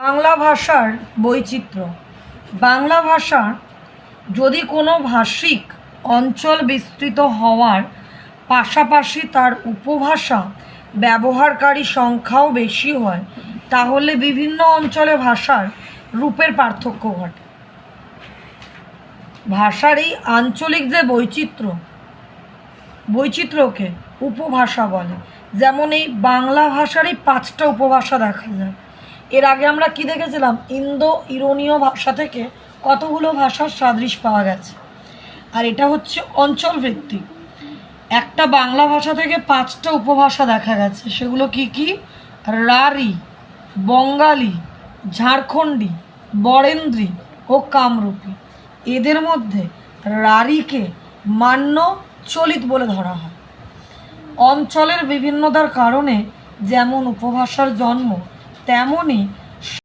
বাংলা ভাষার বৈচিত্র্য। বাংলা ভাষা যদি কোনো ভাষিক অঞ্চল বিস্তৃত হওয়ার পাশাপাশি তার উপভাষা ব্যবহারকারী সংখ্যাও বেশি হয়, তাহলে বিভিন্ন অঞ্চলে ভাষার রূপের পার্থক্য ঘটে। ভাষার এই আঞ্চলিক যে বৈচিত্র্য, বৈচিত্র্যকে উপভাষা বলে। যেমন এই বাংলা ভাষারই পাঁচটা উপভাষা দেখা যায়। এর আগে আমরা কি দেখেছিলাম? ইন্দো ইরোনীয় ভাষা থেকে কতগুলো ভাষার সাদৃশ পাওয়া গেছে? আর এটা হচ্ছে অঞ্চল ভিত্তিক। একটা বাংলা ভাষা থেকে পাঁচটা উপভাষা দেখা গেছে। সেগুলো কি কি? রারি, বঙ্গালী, ঝাড়খণ্ডী, বরেন্দ্রী ও কামরূপী। এদের মধ্যে রারিকে মান্য চলিত বলে ধরা হয়। অঞ্চলের বিভিন্নতার কারণে যেমন উপভাষার জন্ম তেমনই